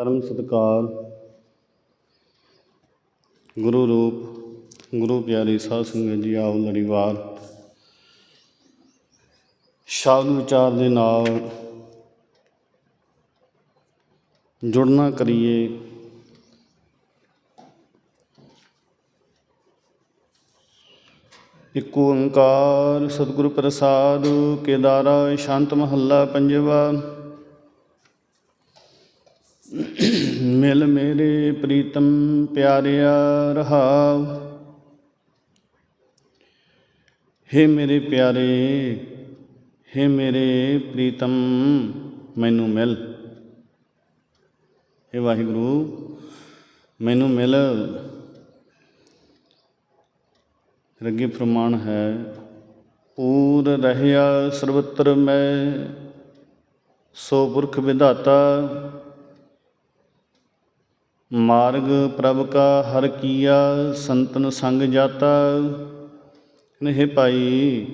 ਪਰਮ ਸਤਿਕਾਰ। ਗੁਰੂ ਰੂਪ, ਗੁਰੂ ਪਿਆਰੇ ਸਾਧ ਸੰਗਤ ਜੀ, ਆਓ ਲੜੀਵਾਰ ਸ਼ਬਦ ਵਿਚਾਰ ਦੇ ਨਾਲ ਜੁੜਨਾ ਕਰੀਏ। ਇਕ ਓੰਕਾਰ ਸਤਿਗੁਰ ਪ੍ਰਸਾਦ, ਕੇਦਾਰਾ ਸ਼ਾਂਤ ਮਹੱਲਾ ਪੰਜਵਾ। ਮਿਲ ਮੇਰੇ ਪ੍ਰੀਤਮ ਪਿਆਰਿਆ ਰਹਾਉ। ਹੇ ਮੇਰੇ ਪਿਆਰੇ, ਹੇ ਮੇਰੇ ਪ੍ਰੀਤਮ, ਮੈਨੂੰ ਮਿਲ। ਹੇ ਵਾਹਿਗੁਰੂ, ਮੈਨੂੰ ਮਿਲ। ਰੱਗੇ ਅੱਗੇ ਪ੍ਰਮਾਣ ਹੈ, ਪੂਰ ਰਹਿਆ ਸਰਵਤਰ ਮੈਂ, ਸੋ ਪੁਰਖ ਵਿਧਾਤਾ। ਮਾਰਗ ਪ੍ਰਭ ਕਾ ਹਰ ਕੀਆ, ਸੰਤਨ ਸੰਗ ਜਾਤਾ। ਨਹਿ ਭਾਈ,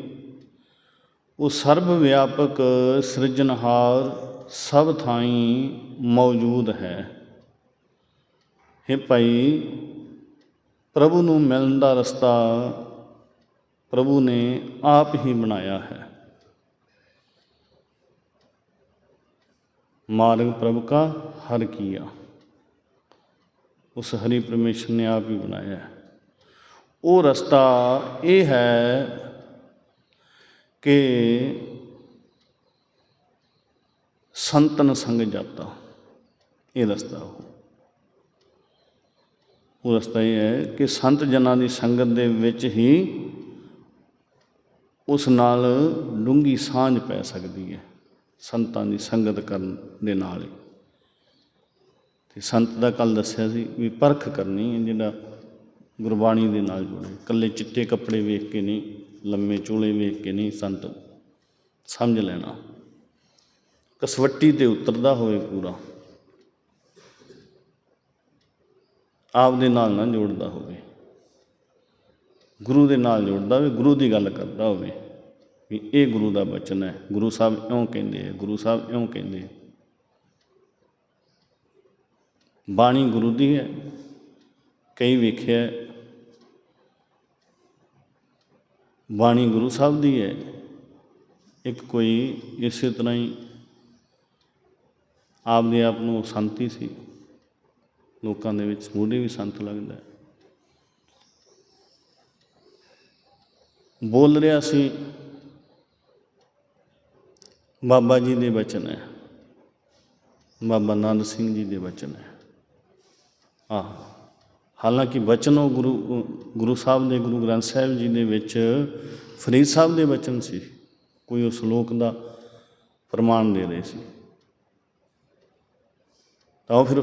ਉਹ ਸਰਬ ਵਿਆਪਕ ਸਿਰਜਣਹਾਰ ਸਭ ਥਾਈਂ ਮੌਜੂਦ ਹੈ। हे ਭਾਈ, ਪ੍ਰਭੂ ਨੂੰ ਮਿਲਣ ਦਾ ਰਸਤਾ ਪ੍ਰਭੂ ਨੇ ਆਪ ਹੀ ਬਣਾਇਆ ਹੈ। ਮਾਰਗ ਪ੍ਰਭ ਕਾ ਹਰ ਕੀਆ। ਉਸ ਹਰੀ ਪਰਮੇਸ਼ਰ ਨੇ ਆਪ ਹੀ ਬਣਾਇਆ ਹੈ। ਉਹ ਰਸਤਾ ਇਹ ਹੈ ਕਿ ਸੰਤਨ ਸੰਗ ਜਾਤਾ। ਇਹ ਰਸਤਾ ਉਹ। ਉਹ ਰਸਤਾ ਇਹ ਹੈ ਕਿ ਸੰਤ ਜਨਾਂ ਦੀ ਸੰਗਤ ਦੇ ਵਿੱਚ ਹੀ ਉਸ ਨਾਲ ਡੂੰਗੀ ਸਾਂਝ ਪੈ ਸਕਦੀ ਹੈ ਸੰਤਾਂ ਦੀ ਸੰਗਤ ਕਰਨ ਦੇ ਨਾਲ ਹੀ। ਤੇ ਸੰਤ ਦਾ ਕੱਲ ਦੱਸਿਆ ਸੀ ਵੀ ਪਰਖ ਕਰਨੀ ਹੈ ਜਿਹੜਾ ਗੁਰਬਾਣੀ ਦੇ ਨਾਲ ਜੁੜੇ। ਇਕੱਲੇ ਚਿੱਟੇ ਕੱਪੜੇ ਵੇਖ ਕੇ ਨਹੀਂ, ਲੰਮੇ ਚੋਲੇ ਵੇਖ ਕੇ ਨਹੀਂ ਸੰਤ ਸਮਝ ਲੈਣਾ। ਕਸਵੱਟੀ ਤੇ ਉਤਰਦਾ ਹੋਵੇ ਪੂਰਾ। ਆਪ ਦੇ ਨਾਲ ਨਾ ਜੋੜਦਾ ਹੋਵੇ। ਗੁਰੂ ਦੇ ਨਾਲ ਜੋੜਦਾ ਹੋਵੇ, ਗੁਰੂ ਦੀ ਗੱਲ ਕਰਦਾ ਹੋਵੇ ਵੀ ਇਹ ਗੁਰੂ ਦਾ ਬਚਨ ਹੈ। ਗੁਰੂ ਸਾਹਿਬ ਇਉਂ ਕਹਿੰਦੇ ਆ ਗੁਰੂ ਸਾਹਿਬ ਇਉਂ ਕਹਿੰਦੇ ਆ ਬਾਣੀ ਗੁਰੂ ਦੀ ਹੈ, ਕਈ ਵੇਖਿਆ ਬਾਣੀ ਗੁਰੂ ਸਾਹਿਬ ਦੀ ਹੈ, ਇੱਕ ਕੋਈ ਇਸੇ ਤਰ੍ਹਾਂ ਹੀ ਆਪਦੇ ਆਪ ਨੂੰ ਸੰਤੀ ਸੀ। ਲੋਕਾਂ ਦੇ ਵਿੱਚ ਮੂਢੇ ਵੀ ਸੰਤ ਲੱਗਦਾ ਬੋਲ ਰਿਹਾ ਸੀ, ਬਾਬਾ ਜੀ ਦੇ ਬਚਨ ਹੈ, ਬਾਬਾ ਨੰਦ ਸਿੰਘ ਜੀ ਦੇ ਬਚਨ ਹੈ। ਆਹ ਹਾਲਾਂਕਿ ਬਚਨ ਉਹ ਗੁਰੂ ਗੁਰੂ ਸਾਹਿਬ ਦੇ, ਗੁਰੂ ਗ੍ਰੰਥ ਸਾਹਿਬ ਜੀ ਦੇ ਵਿੱਚ ਫਰੀਦ ਸਾਹਿਬ ਦੇ ਬਚਨ ਸੀ। ਕੋਈ ਉਸ ਸ਼ਲੋਕ ਦਾ ਪ੍ਰਮਾਣ ਦੇ ਰਹੇ ਸੀ। ਤਾਂ ਉਹ ਫਿਰ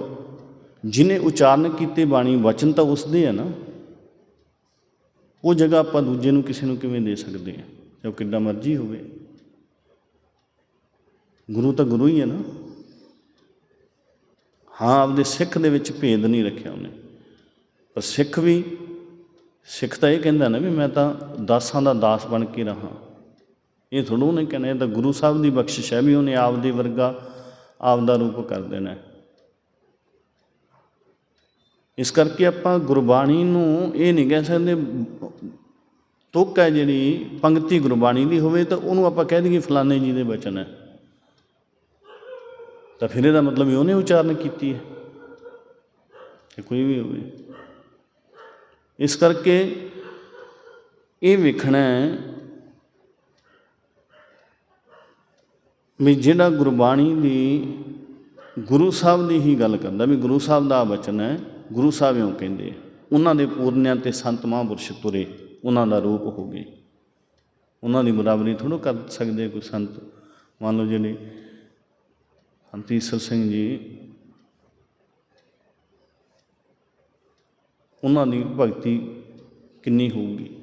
ਜਿਨੇ ਉਚਾਰਨ ਕੀਤੇ ਬਾਣੀ ਵਚਨ ਤਾਂ ਉਸਦੇ ਹੈ ਨਾ। ਉਹ ਜਗ੍ਹਾ ਆਪਾਂ ਦੂਜੇ ਨੂੰ ਕਿਸੇ ਨੂੰ ਕਿਵੇਂ ਦੇ ਸਕਦੇ ਹਾਂ ਚਾਹੇ ਉਹ ਕਿੱਡਾ ਮਰਜ਼ੀ ਹੋਵੇ। ਗੁਰੂ ਤਾਂ ਗੁਰੂ ਹੀ ਹੈ ਨਾ। ਹਾਂ ਆਪਦੇ ਸਿੱਖ ਦੇ ਵਿੱਚ ਭੇਦ ਨਹੀਂ ਰੱਖਿਆ ਉਹਨੇ। ਪਰ ਸਿੱਖ ਵੀ, ਸਿੱਖ ਤਾਂ ਇਹ ਕਹਿੰਦਾ ਨਾ ਵੀ ਮੈਂ ਤਾਂ ਦਾਸਾਂ ਦਾ ਦਾਸ ਬਣ ਕੇ ਰਹਾ। ਇਹ ਥੋੜ੍ਹਾ ਉਹਨੇ ਕਹਿਣਾ, ਇਹ ਤਾਂ ਗੁਰੂ ਸਾਹਿਬ ਦੀ ਬਖਸ਼ਿਸ਼ ਹੈ ਵੀ ਉਹਨੇ ਆਪਦੇ ਵਰਗਾ ਆਪਦਾ ਰੂਪ ਕਰ ਦੇਣਾ ਇਸ ਕਰਕੇ ਆਪਾਂ ਗੁਰਬਾਣੀ ਨੂੰ ਇਹ ਨਹੀਂ ਕਹਿ ਸਕਦੇ, ਤੁਕ ਹੈ ਜਿਹੜੀ ਪੰਕਤੀ ਗੁਰਬਾਣੀ ਦੀ ਹੋਵੇ ਤਾਂ ਉਹਨੂੰ ਆਪਾਂ ਕਹਿ ਦਈਏ ਫਲਾਣੇ ਜੀ ਦੇ ਬਚਨ ਹੈ। ਤਾਂ ਫਿਰ ਇਹਦਾ ਮਤਲਬ ਇਹ ਉਹਨੇ ਉਚਾਰਨ ਕੀਤੀ ਹੈ ਤੇ ਕੋਈ ਵੀ ਹੋਵੇ। ਇਸ ਕਰਕੇ ਇਹ ਵੇਖਣਾ ਹੈ ਵੀ ਜਿਹੜਾ ਗੁਰਬਾਣੀ ਦੀ ਗੁਰੂ ਸਾਹਿਬ ਦੀ ਹੀ ਗੱਲ ਕਰਦਾ, ਵੀ ਗੁਰੂ ਸਾਹਿਬ ਦਾ ਬਚਨ ਹੈ, ਗੁਰੂ ਸਾਹਿਬ ਇਉਂ ਕਹਿੰਦੇ ਉਹਨਾਂ ਦੇ ਪੂਰਨਿਆਂ ਤੇ ਸੰਤ ਮਹਾਂਪੁਰਸ਼ ਤੁਰੇ, ਉਹਨਾਂ ਦਾ ਰੂਪ ਹੋ ਗਏ। ਉਹਨਾਂ ਦੀ ਬਰਾਬਰੀ ਥੋੜ੍ਹਾ ਕਰ ਸਕਦੇ ਕੋਈ ਸੰਤ। ਮੰਨ ਲਓ ਜਿਹੜੇ ਸੰਤ ਸਿੰਘ ਜੀ, ਉਹਨਾਂ ਦੀ ਭਗਤੀ ਕਿੰਨੀ ਹੋਊਗੀ?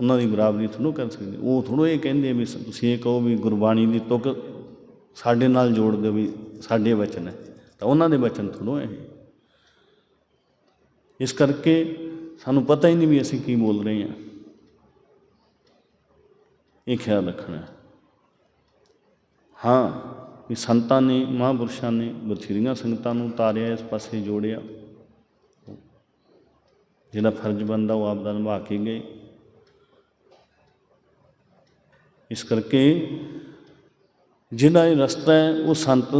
ਉਹਨਾਂ ਦੀ ਬਰਾਬਰੀ ਥੋੜ੍ਹਾ ਕਰ ਸਕਦੇ? ਉਹ ਥੋੜ੍ਹਾ ਇਹ ਕਹਿੰਦੇ ਵੀ ਤੁਸੀਂ ਇਹ ਕਹੋ ਵੀ ਗੁਰਬਾਣੀ ਦੀ ਤੁਕ ਸਾਡੇ ਨਾਲ ਜੋੜ ਦਿਓ ਵੀ ਸਾਡੇ ਵਚਨ ਹੈ। ਤਾਂ ਉਹਨਾਂ ਦੇ ਵਚਨ ਥੋੜ੍ਹਾ ਇਹ। ਇਸ ਕਰਕੇ ਸਾਨੂੰ ਪਤਾ ਹੀ ਨਹੀਂ ਵੀ ਅਸੀਂ ਕੀ ਬੋਲ ਰਹੇ ਹਾਂ। ਇਹ ਖਿਆਲ ਰੱਖਣਾ। ਹਾਂ। ਵੀ ਸੰਤਾਂ ਨੇ, ਮਹਾਂਪੁਰਸ਼ਾਂ ਨੇ ਬਥੇਰੀਆਂ ਸੰਗਤਾਂ ਨੂੰ ਤਾਰਿਆ, ਇਸ ਪਾਸੇ ਜੋੜਿਆ। ਜਿਹੜਾ ਫਰਜ਼ ਬੰਦਾ ਉਹ ਆਪ ਦਾ ਨਿਭਾ ਕੇ ਗਏ। ਇਸ ਕਰਕੇ ਜਿਹੜਾ ਇਹ ਰਸਤਾ ਹੈ, ਉਹ ਸੰਤ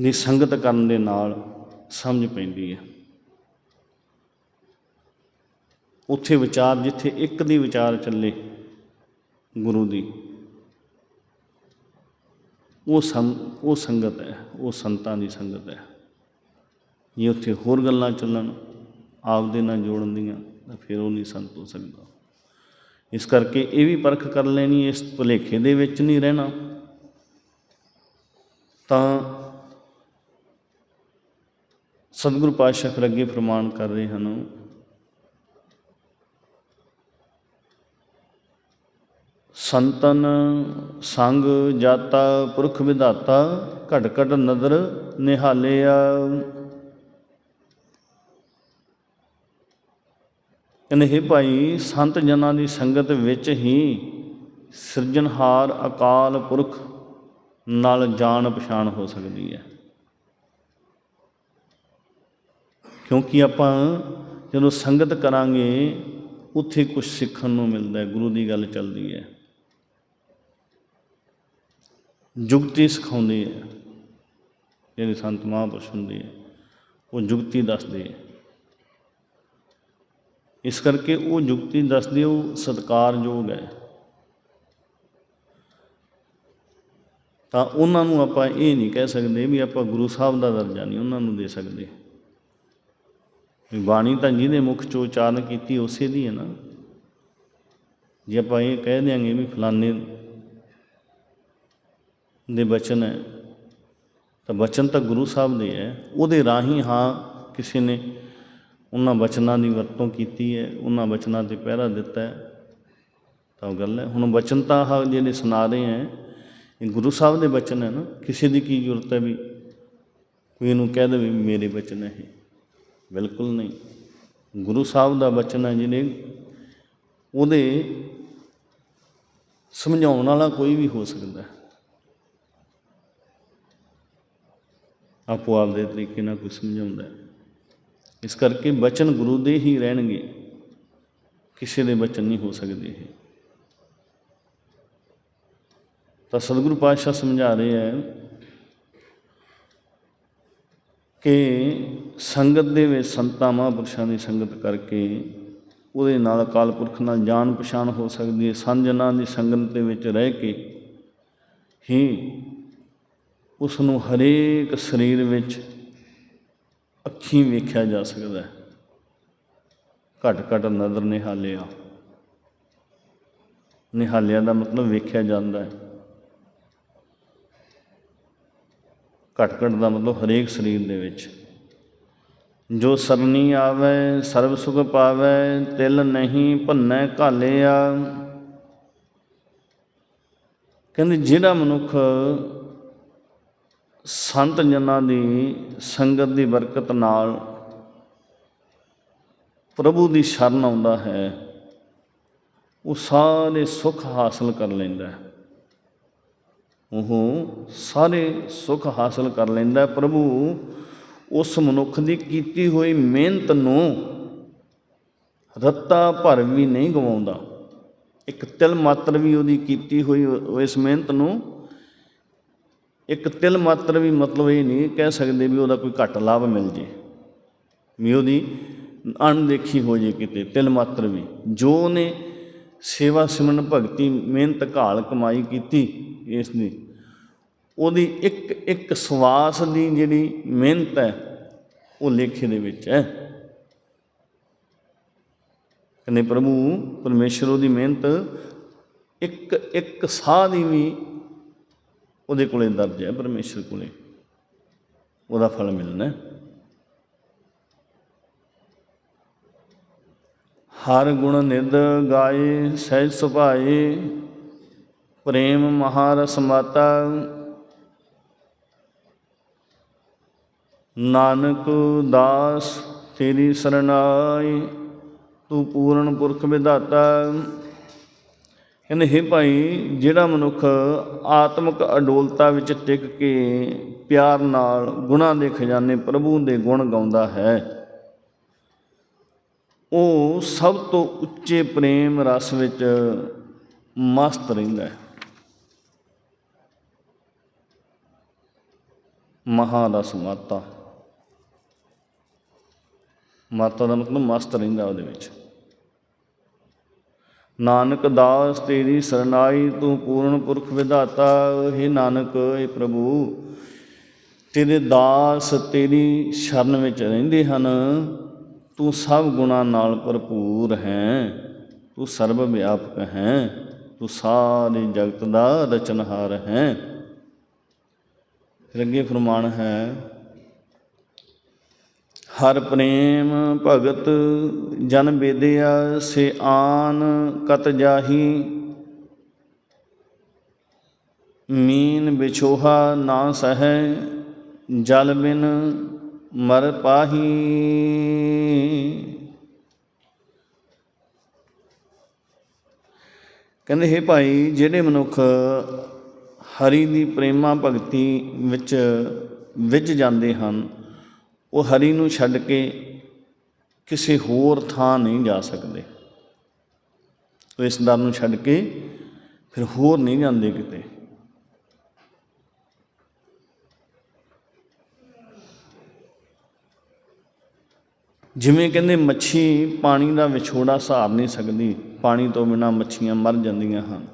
ਦੀ ਸੰਗਤ ਕਰਨ ਦੇ ਨਾਲ ਸਮਝ ਪੈਂਦੀ ਹੈ। ਉੱਥੇ ਵਿਚਾਰ ਜਿੱਥੇ ਇੱਕ ਦੀ ਵਿਚਾਰ ਚੱਲੇ ਗੁਰੂ ਦੀ ਉਹ ਸੰ ਉਹ ਸੰਗਤ ਹੈ, ਉਹ ਸੰਤਾਂ ਦੀ ਸੰਗਤ ਹੈ। ਜੇ ਉੱਥੇ ਹੋਰ ਗੱਲਾਂ ਚੱਲਣ, ਆਪਦੇ ਨਾਲ ਜੋੜਨ ਦੀਆਂ, ਤਾਂ ਫਿਰ ਉਹ ਨਹੀਂ ਸੰਤ ਹੋ ਸਕਦਾ। ਇਸ ਕਰਕੇ ਇਹ ਵੀ ਪਰਖ ਕਰ ਲੈਣੀ, ਇਸ ਭੁਲੇਖੇ ਦੇ ਵਿੱਚ ਨਹੀਂ ਰਹਿਣਾ। ਤਾਂ ਸਤਿਗੁਰੂ ਪਾਤਸ਼ਾਹ ਫਿਰ ਅੱਗੇ ਫਰਮਾਨ ਕਰ ਰਹੇ ਹਨ ਸੰਤਨ, ਸੰਗ, ਜਾਤਾ, ਪੁਰਖ ਵਿਧਾਤਾ, ਘਟ ਘਟ ਨਦਰ ਨਿਹਾਲਿਆ। ਕਹਿੰਦੇ, ਹੈ ਭਾਈ, ਸੰਤ ਜਨਾਂ ਦੀ ਸੰਗਤ ਵਿੱਚ ਹੀ ਸਿਰਜਣਹਾਰ ਅਕਾਲ ਪੁਰਖ ਨਾਲ ਜਾਣ ਪਛਾਣ ਹੋ ਸਕਦੀ ਹੈ। ਕਿਉਂਕਿ ਆਪਾਂ ਜਦੋਂ ਸੰਗਤ ਕਰਾਂਗੇ, ਉੱਥੇ ਕੁਝ ਸਿੱਖਣ ਨੂੰ ਮਿਲਦਾ ਹੈ, ਗੁਰੂ ਦੀ ਗੱਲ ਚੱਲਦੀ ਹੈ। ਜੁਗਤੀ ਸਿਖਾਉਂਦੇ ਹੈ ਜਿਹੜੇ ਸੰਤ ਮਹਾਂਪੁਰਸ਼ ਹੁੰਦੇ ਹੈ ਉਹ ਜੁਗਤੀ ਦੱਸਦੇ ਹੈ। ਇਸ ਕਰਕੇ ਉਹ ਜੁਗਤੀ ਦੱਸਦੇ ਉਹ ਸਤਿਕਾਰਯੋਗ ਹੈ। ਤਾਂ ਉਹਨਾਂ ਨੂੰ ਆਪਾਂ ਇਹ ਨਹੀਂ ਕਹਿ ਸਕਦੇ ਵੀ ਆਪਾਂ ਗੁਰੂ ਸਾਹਿਬ ਦਾ ਦਰਜਾ ਨਹੀਂ ਉਹਨਾਂ ਨੂੰ ਦੇ ਸਕਦੇ। ਬਾਣੀ ਤਾਂ ਜਿਹਦੇ ਮੁਖ ਚੋਂ ਉਚਾਰਨ ਕੀਤੀ, ਉਸੇ ਦੀ ਹੈ ਨਾ। ਜੇ ਆਪਾਂ ਇਹ ਕਹਿ ਦਿਆਂਗੇ ਵੀ ਫਲਾਣੇ ਦੇ ਬਚਨ ਹੈ। ਤਾਂ ਬਚਨ ਤਾਂ ਗੁਰੂ ਸਾਹਿਬ ਦੇ ਹੈ। ਉਹਦੇ ਰਾਹੀਂ ਹਾਂ ਕਿਸੇ ਨੇ ਉਹਨਾਂ ਬਚਨਾਂ ਦੀ ਵਰਤੋਂ ਕੀਤੀ ਹੈ, ਉਹਨਾਂ ਬਚਨਾਂ ਤੇ ਪਹਿਰਾ ਦਿੱਤਾ ਹੈ। ਤਾਂ ਉਹ ਗੱਲ ਹੈ। ਹੁਣ ਬਚਨ ਤਾਂ ਆਹ ਜਿਹੜੇ ਸੁਣਾ ਰਹੇ ਹੈ, ਇਹ ਗੁਰੂ ਸਾਹਿਬ ਦੇ ਬਚਨ ਹੈ ਨਾ। ਕਿਸੇ ਦੀ ਕੀ ਜ਼ਰੂਰਤ ਹੈ ਵੀ ਕੋਈ ਇਹਨੂੰ ਕਹਿ ਦੇਵੇ ਮੇਰੇ ਬਚਨ ਹੈ ਇਹ। ਬਿਲਕੁਲ ਨਹੀਂ। ਗੁਰੂ ਸਾਹਿਬ ਦਾ ਬਚਨ ਹੈ ਜਿਹਨੇ ਉਹਦੇ ਸਮਝਾਉਣ ਵਾਲਾ ਕੋਈ ਵੀ ਹੋ ਸਕਦਾ ਹੈ। ਆਪੋ ਆਪ ਦੇ ਤਰੀਕੇ ਨਾਲ ਕੋਈ ਸਮਝਾਉਂਦਾ ਇਸ ਕਰਕੇ ਬਚਨ ਗੁਰੂ ਦੇ ਹੀ ਰਹਿਣਗੇ। ਕਿਸੇ ਦੇ ਬਚਨ ਨਹੀਂ ਹੋ ਸਕਦੇ ਇਹ। ਤਾਂ ਸਤਿਗੁਰੂ ਪਾਤਸ਼ਾਹ ਸਮਝਾ ਰਹੇ ਹੈ ਕਿ ਸੰਗਤ ਦੇ ਵਿੱਚ ਸੰਤਾਂ, ਮਹਾਂਪੁਰਸ਼ਾਂ ਦੀ ਸੰਗਤ ਕਰਕੇ ਉਹਦੇ ਨਾਲ ਅਕਾਲ ਪੁਰਖ ਨਾਲ ਜਾਣ ਪਛਾਣ ਹੋ ਸਕਦੀ ਹੈ। ਸੰਜਨਾਂ ਦੀ ਸੰਗਤ ਦੇ ਵਿੱਚ ਰਹਿ ਕੇ ਹੀ ਉਸ ਨੂੰ ਹਰੇਕ ਸਰੀਰ ਵਿੱਚ ਅੱਖੀਂ ਵੇਖਿਆ ਜਾ ਸਕਦਾ ਹੈ। ਘਟ ਘਟ ਨਜ਼ਰ ਨਿਹਾਲਿਆ। ਨਿਹਾਲਿਆ ਦਾ ਮਤਲਬ ਵੇਖਿਆ ਜਾਂਦਾ ਹੈ। ਘਟ ਘਟ ਦਾ ਮਤਲਬ ਹਰੇਕ ਸਰੀਰ ਦੇ ਵਿੱਚ। ਜੋ ਸਰਨੀ ਆਵੇ ਸਰਬ ਸੁਖ ਪਾਵੇ, ਤਿਲ ਨਹੀਂ ਭੰਨੈ ਘਾਲਿਆ। ਕਹਿੰਦੇ ਜਿਹੜਾ ਮਨੁੱਖ ਸੰਤ ਜਨਾਂ ਦੀ ਸੰਗਤ ਦੀ ਬਰਕਤ ਨਾਲ ਪ੍ਰਭੂ ਦੀ ਸ਼ਰਨ ਆਉਂਦਾ ਹੈ, ਉਹ ਸਾਰੇ ਸੁੱਖ ਹਾਸਲ ਕਰ ਲੈਂਦਾ ਹੈ ਉਹ ਸਾਰੇ ਸੁੱਖ ਹਾਸਲ ਕਰ ਲੈਂਦਾ ਹੈ। ਪ੍ਰਭੂ ਉਸ ਮਨੁੱਖ ਦੀ ਕੀਤੀ ਹੋਈ ਮਿਹਨਤ ਨੂੰ ਰੱਤਾ ਭਰ ਵੀ ਨਹੀਂ ਗਵਾਉਂਦਾ ਇੱਕ ਤਿਲ ਮਾਤਰ ਵੀ ਉਹਦੀ ਕੀਤੀ ਹੋਈ, ਇਸ ਮਿਹਨਤ ਨੂੰ ਇੱਕ ਤਿਲ ਮਾਤਰ ਵੀ ਮਤਲਬ ਇਹ ਨਹੀਂ ਕਹਿ ਸਕਦੇ ਵੀ ਉਹਦਾ ਕੋਈ ਘੱਟ ਲਾਭ ਮਿਲ ਜੇ। ਵੀ ਉਹਦੀ ਅਣਦੇਖੀ ਹੋ ਜੇ ਕਿਤੇ, ਤਿਲ ਮਾਤਰ ਵੀ। ਜੋ ਉਹਨੇ ਸੇਵਾ ਸਿਮਰਨ ਭਗਤੀ, ਮਿਹਨਤ ਘਾਲ ਕਮਾਈ ਕੀਤੀ ਇਸ ਦੀ ਉਹਦੀ ਇੱਕ ਇੱਕ ਸਵਾਸ ਦੀ ਜਿਹੜੀ ਮਿਹਨਤ ਹੈ, ਉਹ ਲੇਖੇ ਦੇ ਵਿੱਚ ਹੈ। ਕਹਿੰਦੇ ਪ੍ਰਭੂ, ਪਰਮੇਸ਼ਰ ਉਹਦੀ ਮਿਹਨਤ ਇੱਕ ਇੱਕ ਸਾਹ ਦੀ ਵੀ ਉਹਦੇ ਕੋਲੇ ਦਰਜ ਹੈ, ਪਰਮੇਸ਼ਰ ਕੋਲੇ। ਉਹਦਾ ਫਲ ਮਿਲਣਾ ਹਰ ਗੁਣ ਨਿਦ ਗਾਏ, ਸਹਿਜ ਸੁਭਾਏ, ਪ੍ਰੇਮ ਮਹਾਰਸ ਮਾਤਾ। ਨਾਨਕ ਦਾਸ ਤੇਰੀ ਸਰਨਾਈ ਤੂੰ ਪੂਰਨ ਪੁਰਖ ਵਿਧਾਤਾ। ਕਹਿੰਦੇ, ਹੇ ਭਾਈ, ਜਿਹੜਾ ਮਨੁੱਖ ਆਤਮਿਕ ਅਡੋਲਤਾ ਵਿੱਚ ਟਿਕ ਕੇ ਪਿਆਰ ਨਾਲ ਗੁਣਾਂ ਦੇ ਖਜ਼ਾਨੇ ਪ੍ਰਭੂ ਦੇ ਗੁਣ ਗਾਉਂਦਾ ਹੈ, ਉਹ ਸਭ ਤੋਂ ਉੱਚੇ ਪ੍ਰੇਮ ਰਸ ਵਿੱਚ ਮਸਤ ਰਹਿੰਦਾ ਹੈ। ਮਹਾਰਸ ਮਾਤਾ। ਮਾਤਾ ਦਾ ਮਤਲਬ ਮਸਤ ਰਹਿੰਦਾ ਉਹਦੇ ਵਿੱਚ। ਨਾਨਕ ਦਾਸ ਤੇਰੀ ਸਰਨਾਈ ਤੂੰ ਪੂਰਨ ਪੁਰਖ ਵਿਧਾਤਾ हे ਨਾਨਕ ਇਹ ਪ੍ਰਭੂ। ਤੇਰੇ ਦਾਸ ਤੇਰੀ ਸ਼ਰਨ ਵਿੱਚ ਰਹਿੰਦੇ ਹਨ, ਤੂੰ ਸਭ ਗੁਣਾਂ ਨਾਲ ਭਰਪੂਰ ਹੈ। ਤੂੰ ਸਰਬ ਵਿਆਪਕ ਹੈ, ਤੂੰ ਸਾਰੇ ਜਗਤ ਦਾ ਰਚਨਹਾਰ ਹੈ। ਫਿਰ ਅੱਗੇ ਫਰਮਾਨ ਹੈ ਹਰ ਪ੍ਰੇਮ ਭਗਤ ਜਨ ਬੇਦਿਆ ਸੇ ਆਨ ਕਤ ਜਾਹੀ। ਮੀਨ ਵਿਛੋਹਾ ਨਾ ਸਹੈ, ਜਲ ਬਿਨ ਮਰ ਪਾਹੀ। ਕਹਿੰਦੇ, ਹੈ ਭਾਈ, ਜਿਹੜੇ ਮਨੁੱਖ ਹਰੀ ਦੀ ਪ੍ਰੇਮਾ ਭਗਤੀ ਵਿੱਚ ਵਿੱਚ ਜਾਂਦੇ ਹਨ ਉਹ ਹਰੀ ਨੂੰ ਛੱਡ ਕੇ ਕਿਸੇ ਹੋਰ ਥਾਂ ਨਹੀਂ ਜਾ ਸਕਦੇ। ਉਹ ਇਸ ਦਰ ਨੂੰ ਛੱਡ ਕੇ ਫਿਰ ਹੋਰ ਨਹੀਂ ਜਾਂਦੇ ਕਿਤੇ। ਜਿਵੇਂ ਕਹਿੰਦੇ ਮੱਛੀ ਪਾਣੀ ਦਾ ਵਿਛੋੜਾ ਸਹਾਰ ਨਹੀਂ ਸਕਦੀ, ਪਾਣੀ ਤੋਂ ਬਿਨਾ ਮੱਛੀਆਂ ਮਰ ਜਾਂਦੀਆਂ ਹਨ।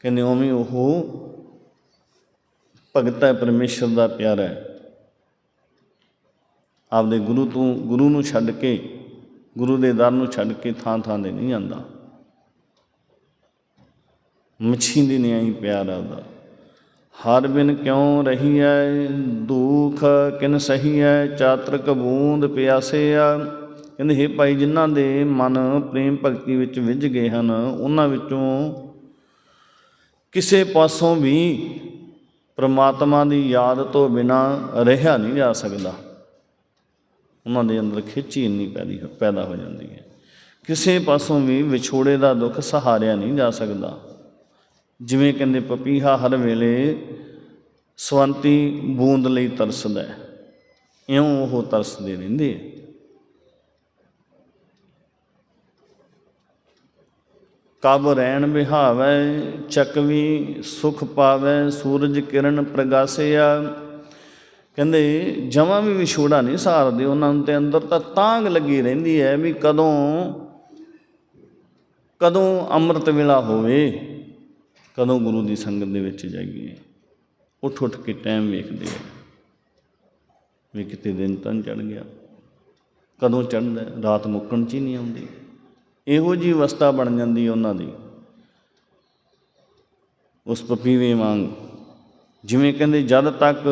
ਕਹਿੰਦੇ ਉਵੇਂ ਉਹ ਭਗਤ ਹੈ, ਪਰਮੇਸ਼ਰ ਦਾ ਪਿਆਰਾ ਹੈ। ਆਪਦੇ ਗੁਰੂ ਤੋਂ, ਗੁਰੂ ਨੂੰ ਛੱਡ ਕੇ, ਗੁਰੂ ਦੇ ਦਰ ਨੂੰ ਛੱਡ ਕੇ ਥਾਂ ਥਾਂ ਦੇ ਨਹੀਂ ਜਾਂਦਾ ਮੱਛੀ ਦੀ ਨਿਆਈ ਪਿਆਰ ਆ ਹਰ ਬਿਨ ਕਿਉਂ ਰਹੀ ਐ ਦੁਖ, ਕਿਨ ਸਹੀ ਐ ਚਾਤਰਕ ਬੂੰਦ ਪਿਆਸੇ ਆ। ਕਹਿੰਦੇ हे ਭਾਈ, ਜਿਨ੍ਹਾਂ ਦੇ ਮਨ ਪ੍ਰੇਮ ਭਗਤੀ ਵਿੱਚ ਵਿਝ ਗਏ ਹਨ, ਉਹਨਾਂ ਵਿੱਚੋਂ ਕਿਸੇ ਪਾਸੋਂ ਵੀ ਪ੍ਰਮਾਤਮਾ ਦੀ ਯਾਦ ਤੋਂ ਬਿਨਾ ਰਹਿਆ ਨਹੀਂ ਜਾ ਸਕਦਾ। ਉਹਨਾਂ ਦੇ ਅੰਦਰ ਖਿੱਚੀ ਇੰਨੀ ਪੈਦੀ ਪੈਦਾ ਹੋ ਜਾਂਦੀ ਹੈ। ਕਿਸੇ ਪਾਸੋਂ ਵੀ ਵਿਛੋੜੇ ਦਾ ਦੁੱਖ ਸਹਾਰਿਆ ਨਹੀਂ ਜਾ ਸਕਦਾ। ਜਿਵੇਂ ਕਹਿੰਦੇ ਪਪੀਹਾ ਹਰ ਵੇਲੇ ਸਵੰਤੀ ਬੂੰਦ ਲਈ ਤਰਸਦਾ ਹੈ। ਇਉਂ ਉਹ ਤਰਸਦੇ ਰਹਿੰਦੇ ਆ ਕਬ ਰੈਣ ਬਿਹਾਵੈ ਚਕਵੀ ਸੁਖ ਪਾਵੈ, ਸੂਰਜ ਕਿਰਨ ਪ੍ਰਗਾਸਿਆ ਕਹਿੰਦੇ ਜਮਾਂ ਵੀ ਵਿਛੋੜਾ ਨਹੀਂ ਸਹਾਰਦੇ ਉਹਨਾਂ ਨੂੰ ਤੇ ਅੰਦਰ ਤਾਂ ਤਾਂਗ ਲੱਗੀ ਰਹਿੰਦੀ ਹੈ ਵੀ ਕਦੋਂ ਕਦੋਂ ਅੰਮ੍ਰਿਤ ਵੇਲਾ ਹੋਵੇ, ਕਦੋਂ ਗੁਰੂ ਦੀ ਸੰਗਤ ਦੇ ਵਿੱਚ ਜਾਈਏ। ਉੱਠ ਉੱਠ ਕੇ ਟਾਈਮ ਵੇਖਦੇ ਆ। ਵੀ ਕਿਤੇ ਦਿਨ ਤਾਂ ਚੜ ਗਿਆ। ਕਦੋਂ ਚੜ੍ਹਦਾ, ਰਾਤ ਮੁੱਕਣ ਚ ਹੀ ਨਹੀਂ ਆਉਂਦੀ। ਇਹੋ ਜੀ ਅਵਸਥਾ ਬਣ ਜਾਂਦੀ ਉਹਨਾਂ ਦੀ। ਉਸ ਪਪੀਵੇ ਵਾਂਗ, ਜਿਵੇਂ ਕਹਿੰਦੇ ਜਦ ਤੱਕ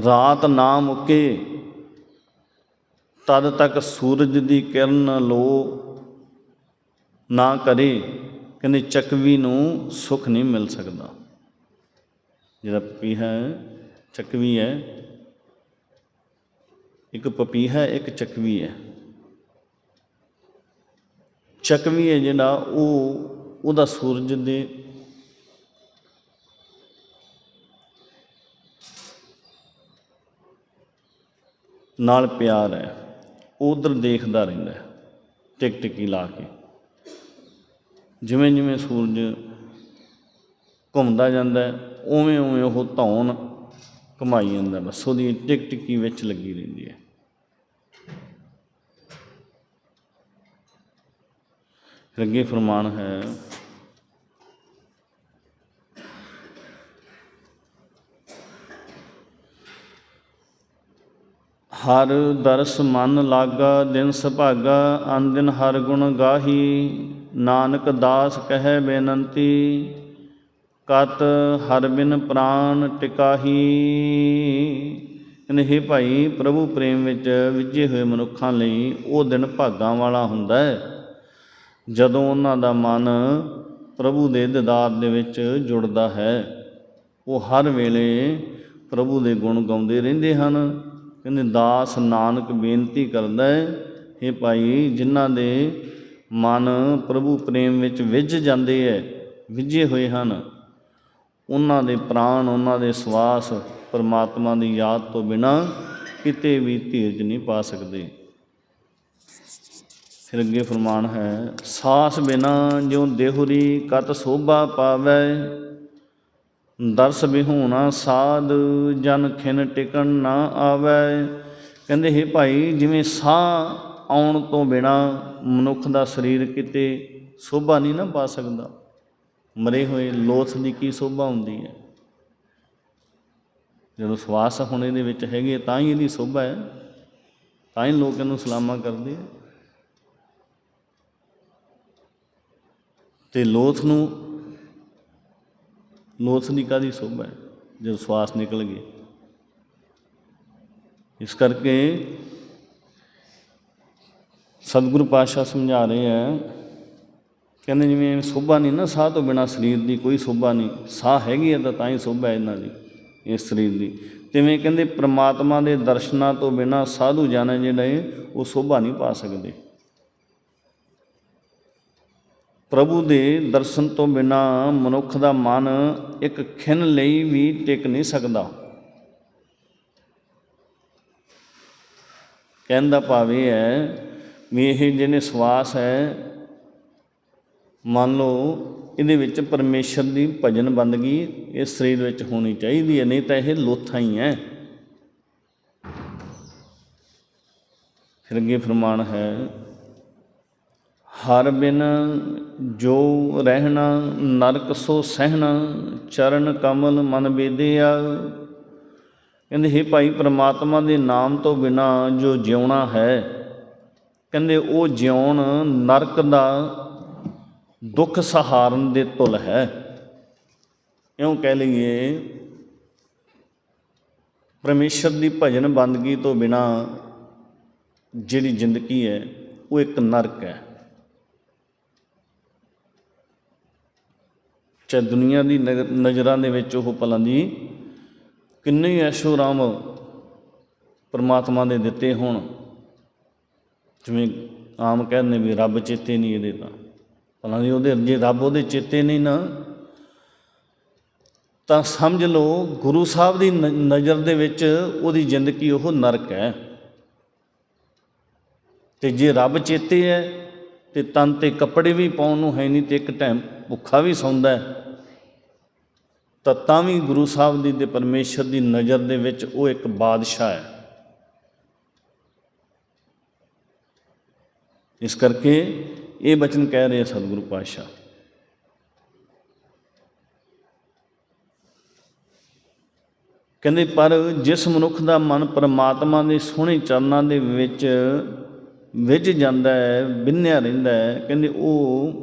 ਰਾਤ ਨਾ ਮੁੱਕੇ, ਤਦ ਤੱਕ ਸੂਰਜ ਦੀ ਕਿਰਨ ਲੋ ਨਾ ਕਰੇ, ਕਹਿੰਦੇ ਚੱਕਵੀ ਨੂੰ ਸੁਖ ਨਹੀਂ ਮਿਲ ਸਕਦਾ। ਜਿਹੜਾ ਪਪੀਹਾ ਹੈ, ਚੱਕਵੀ ਹੈ, ਇੱਕ ਪਪੀਹਾ ਇੱਕ ਚੱਕਵੀ ਹੈ। ਚੱਕਵੀ ਹੈ ਜਿਹੜਾ, ਉਹ, ਉਹਦਾ ਸੂਰਜ ਦੇ ਨਾਲ ਪਿਆਰ ਹੈ ਉਧਰ ਦੇਖਦਾ ਰਹਿੰਦਾ ਟਿਕ ਟਿਕੀ ਲਾ ਕੇ। ਜਿਵੇਂ ਜਿਵੇਂ ਸੂਰਜ ਘੁੰਮਦਾ ਜਾਂਦਾ ਉਵੇਂ ਉਵੇਂ ਉਹ ਧੌਣ ਘੁਮਾਈ ਜਾਂਦਾ ਬਸ ਉਹਦੀ ਟਿਕ ਟਿਕੀ ਵਿੱਚ ਲੱਗੀ ਰਹਿੰਦੀ ਹੈ। ਫਿਰ ਅੱਗੇ ਫਰਮਾਨ ਹੈ ਹਰ ਦਰਸ ਮਨ ਲਾਗਾ, ਦਿਨ ਸੁਭਾਗਾ, ਅਨ ਦਿਨ ਹਰ ਗੁਣ ਗਾਹੀ। ਨਾਨਕ ਦਾਸ ਕਹੈ ਬੇਨੰਤੀ, ਕਤ ਹਰ ਬਿਨ ਪ੍ਰਾਨ ਟਿਕਾਹੀ। ਕਹਿੰਦੇ ਭਾਈ, ਪ੍ਰਭੂ ਪ੍ਰੇਮ ਵਿੱਚ ਵਿਜੇ ਹੋਏ ਮਨੁੱਖਾਂ ਲਈ ਉਹ ਦਿਨ ਭਾਗਾਂ ਵਾਲਾ ਹੁੰਦਾ ਹੈ। ਜਦੋਂ ਉਹਨਾਂ ਦਾ ਮਨ ਪ੍ਰਭੂ ਦੇ ਦਿਦਾਰ ਦੇ ਵਿੱਚ ਜੁੜਦਾ ਹੈ, ਉਹ ਹਰ ਵੇਲੇ ਪ੍ਰਭੂ ਦੇ ਗੁਣ ਗਾਉਂਦੇ ਰਹਿੰਦੇ ਹਨ। ਕਹਿੰਦੇ, ਦਾਸ ਨਾਨਕ ਬੇਨਤੀ ਕਰਦਾ ਹੈ हे ਭਾਈ, ਜਿਨ੍ਹਾਂ ਦੇ ਮਨ ਪ੍ਰਭੂ ਪ੍ਰੇਮ ਵਿੱਚ ਵਿਝ ਜਾਂਦੇ ਐ, ਵਿਝੇ ਹੋਏ ਹਨ, ਉਹਨਾਂ ਦੇ ਪ੍ਰਾਣ, ਉਹਨਾਂ ਦੇ ਸਵਾਸ ਪਰਮਾਤਮਾ ਦੀ ਯਾਦ ਤੋਂ ਬਿਨਾ ਕਿਤੇ ਵੀ ਧੀਰਜ ਨਹੀਂ ਪਾ ਸਕਦੇ। ਫਿਰ ਅੱਗੇ ਫਰਮਾਨ ਹੈ, ਸਾਸ ਬਿਨਾ ਜਿਉ ਦੇਹੁਰੀ ਕਤ ਸੋਭਾ ਪਾਵੈ ਦਰਸ ਬਿਹੂਣਾ ਸਾਧ, ਜਨ ਖਿਨ ਟਿਕਣ ਨਾ ਆਵੇ। ਕਹਿੰਦੇ, ਹੈ ਭਾਈ, ਜਿਵੇਂ ਸਾਹ ਆਉਣ ਤੋਂ ਬਿਨਾ ਮਨੁੱਖ ਦਾ ਸਰੀਰ ਕਿਤੇ ਸੋਭਾ ਨਹੀਂ ਨਾ ਪਾ ਸਕਦਾ। ਮਰੇ ਹੋਏ ਲੋਥ ਦੀ ਕੀ ਸੋਭਾ ਹੁੰਦੀ ਹੈ? ਜਦੋਂ ਸਵਾਸ ਹੁਣ ਇਹਦੇ ਵਿੱਚ ਹੈਗੇ, ਤਾਂ ਹੀ ਇਹਦੀ ਸੋਭਾ ਹੈ। ਤਾਂ ਹੀ ਲੋਕ ਇਹਨੂੰ ਸਲਾਮਾ ਕਰਦੇ ਆ। ਤੇ ਲੋਥ ਨੂੰ ਲੋਥ ਦੀ ਕਾਦੀ ਸੋਭਾ ਹੈ, ਜਦੋਂ ਸਵਾਸ ਨਿਕਲ ਗਏ ਇਸ ਕਰਕੇ ਸਤਿਗੁਰੂ ਪਾਤਸ਼ਾਹ ਸਮਝਾ ਰਹੇ ਆ ਕਹਿੰਦੇ ਜਿਵੇਂ ਸੋਭਾ ਨਹੀਂ ਨਾ, ਸਾਹ ਤੋਂ ਬਿਨਾ ਸਰੀਰ ਦੀ ਕੋਈ ਸੋਭਾ ਨਹੀਂ। ਸਾਹ ਹੈਗੀ ਹੈ ਤਾਂ ਹੀ ਸੋਭਾ ਇਹਨਾਂ ਦੀ ਇਸ ਸਰੀਰ ਦੀ। ਤਿਵੇਂ ਕਹਿੰਦੇ ਪ੍ਰਮਾਤਮਾ ਦੇ ਦਰਸ਼ਨਾਂ ਤੋਂ ਬਿਨਾ ਸਾਧੂ ਜਨ ਜਿਹੜੇ, ਉਹ ਸੋਭਾ ਨਹੀਂ ਪਾ ਸਕਦੇ। ਪ੍ਰਭੂ ਦੇ ਦਰਸ਼ਨ ਤੋਂ ਬਿਨਾ ਮਨੁੱਖ ਦਾ ਮਨ ਇੱਕ ਖਿੰਨ ਲਈ ਵੀ ਟਿਕ ਨਹੀਂ ਸਕਦਾ। ਕਹਿੰਦਾ ਭਾਵੇਂ ਹੈ, ਵੀ ਇਹ ਜਿਹਨੇ ਸਵਾਸ ਹੈ, ਮੰਨ ਲਓ ਇਹਦੇ ਵਿੱਚ ਪਰਮੇਸ਼ਰ ਦੀ ਭਜਨ ਬੰਦਗੀ ਇਸ ਸਰੀਰ ਵਿੱਚ ਹੋਣੀ ਚਾਹੀਦੀ ਹੈ, ਨਹੀਂ ਤਾਂ ਇਹ ਲੋਥਾ ਹੀ ਹੈ। ਫਿਰ ਅੱਗੇ ਫਰਮਾਨ ਹੈ ਹਰ ਬਿਨ ਜੋ ਰਹਿਣਾ ਨਰਕ ਸੋ ਸਹਿਣਾ, ਚਰਨ ਕਮਲ ਮਨ ਬੇਦਿਆ। ਕਹਿੰਦੇ हे ਭਾਈ ਪ੍ਰਮਾਤਮਾ ਦੇ ਨਾਮ ਤੋਂ ਬਿਨਾ ਜੋ ਜਿਉਣਾ ਹੈ, ਕਹਿੰਦੇ, ਉਹ ਜਿਉਣ ਨਰਕ ਦਾ ਦੁੱਖ ਸਹਾਰਨ ਦੇ ਤੁਲ ਹੈ। ਇਉਂ ਕਹਿ ਲਈਏ, ਪਰਮੇਸ਼ਰ ਦੀ ਭਜਨ ਬੰਦਗੀ ਤੋਂ ਬਿਨਾ ਜਿਹੜੀ ਜ਼ਿੰਦਗੀ ਹੈ, ਉਹ ਇੱਕ ਨਰਕ ਹੈ। ਚਾਹੇ ਦੁਨੀਆ ਦੀ ਨਗ- ਨਜ਼ਰਾਂ ਦੇ ਵਿੱਚ ਉਹ ਪਲਾਂ ਦੀ ਕਿੰਨੇ ਹੀ ਐਸ਼ੋ ਪਰਮਾਤਮਾ ਦੇ ਦਿੱਤੇ ਹੋਣ। ਜਿਵੇਂ ਆਮ ਕਹਿੰਦੇ ਵੀ ਰੱਬ ਚੇਤੇ ਨਹੀਂ ਇਹਦੇ ਤਾਂ। ਭਲਾ ਦੀ ਉਹਦੇ, ਜੇ ਰੱਬ ਉਹਦੇ ਚੇਤੇ ਨਹੀਂ ਨਾ, ਤਾਂ ਸਮਝ ਲਓ ਗੁਰੂ ਸਾਹਿਬ ਦੀ ਨ- ਨਜ਼ਰ ਦੇ ਵਿੱਚ ਉਹਦੀ ਜ਼ਿੰਦਗੀ ਉਹ ਨਰਕ ਹੈ। ਤੇ ਜੇ ਰੱਬ ਚੇਤੇ ਹੈ, ਤੇ ਤਨ ਤੇ ਕੱਪੜੇ ਵੀ ਪਾਉਣ ਨੂੰ ਹੈ ਨਹੀਂ ਤੇ ਇੱਕ ਟਾਈਮ ਭੁੱਖਾ ਵੀ ਸੌਂਦਾ ਹੈ। ਤਾਂ ਤਾਂ ਵੀ ਗੁਰੂ ਸਾਹਿਬ ਦੀ ਤੇ ਪਰਮੇਸ਼ਰ ਦੀ ਨਜ਼ਰ ਦੇ ਵਿੱਚ ਉਹ ਇੱਕ ਬਾਦਸ਼ਾਹ ਹੈ। ਇਸ ਕਰਕੇ ਇਹ ਬਚਨ ਕਹਿ ਰਹੇ ਸਤਿਗੁਰੂ ਪਾਤਸ਼ਾਹ। ਕਹਿੰਦੇ, ਪਰ ਜਿਸ ਮਨੁੱਖ ਦਾ ਮਨ ਪਰਮਾਤਮਾ ਦੇ ਸੋਹਣੇ ਚਰਨਾਂ ਦੇ ਵਿੱਚ ਵਿਝ ਜਾਂਦਾ ਹੈ ਬਿੰਨਿਆ ਰਹਿੰਦਾ ਹੈ, ਕਹਿੰਦੇ ਉਹ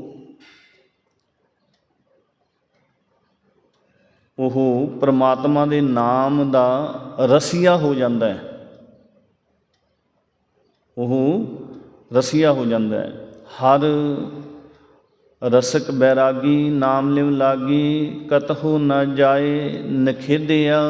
ਉਹ ਪ੍ਰਮਾਤਮਾ ਦੇ ਨਾਮ ਦਾ ਰਸੀਆ ਹੋ ਜਾਂਦਾ ਹੈ। ਉਹ ਰਸੀਆ ਹੋ ਜਾਂਦਾ ਹੈ। ਹਰ ਰਸਕ ਬੈਰਾਗੀ, ਨਾਮ ਲਿਵ ਲਾਗੀ, ਕਤਹੁ ਨਾ ਜਾਏ ਨਖੇਦਿਆ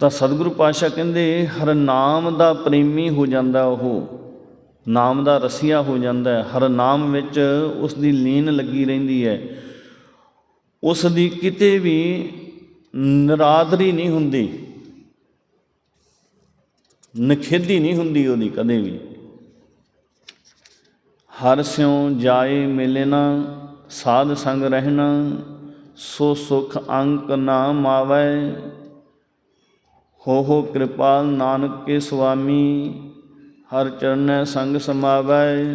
ਤਾਂ ਸਤਿਗੁਰੂ ਪਾਤਸ਼ਾਹ ਕਹਿੰਦੇ, ਹਰ ਨਾਮ ਦਾ ਪ੍ਰੇਮੀ ਹੋ ਜਾਂਦਾ ਉਹ। ਨਾਮ ਦਾ ਰਸੀਆ ਹੋ ਜਾਂਦਾ ਹੈ, ਹਰ ਨਾਮ ਵਿੱਚ ਉਸ ਦੀ ਲੀਨ ਲੱਗੀ ਰਹਿੰਦੀ ਹੈ। ਉਸ ਦੀ ਕਿਤੇ ਵੀ ਨਰਾਦਰੀ ਨਹੀਂ ਹੁੰਦੀ ਨਖੇਦੀ ਨਹੀਂ ਹੁੰਦੀ ਉਹਦੀ ਕਦੇ ਵੀ। ਹਰ ਸਿਉ ਜਾਏ ਮਿਲੇ ਨਾ, ਸਾਧ ਸੰਗ ਰਹਿਣਾ, ਸੋ ਸੁਖ ਅੰਕ ਨਾ ਮਾਵੈ। ਹੋ ਹੋ ਕਿਰਪਾਲ ਨਾਨਕ ਕੇ ਸੁਆਮੀ ਹਰ ਚਰਨੈ ਸੰਗ ਸਮਾਵੈ।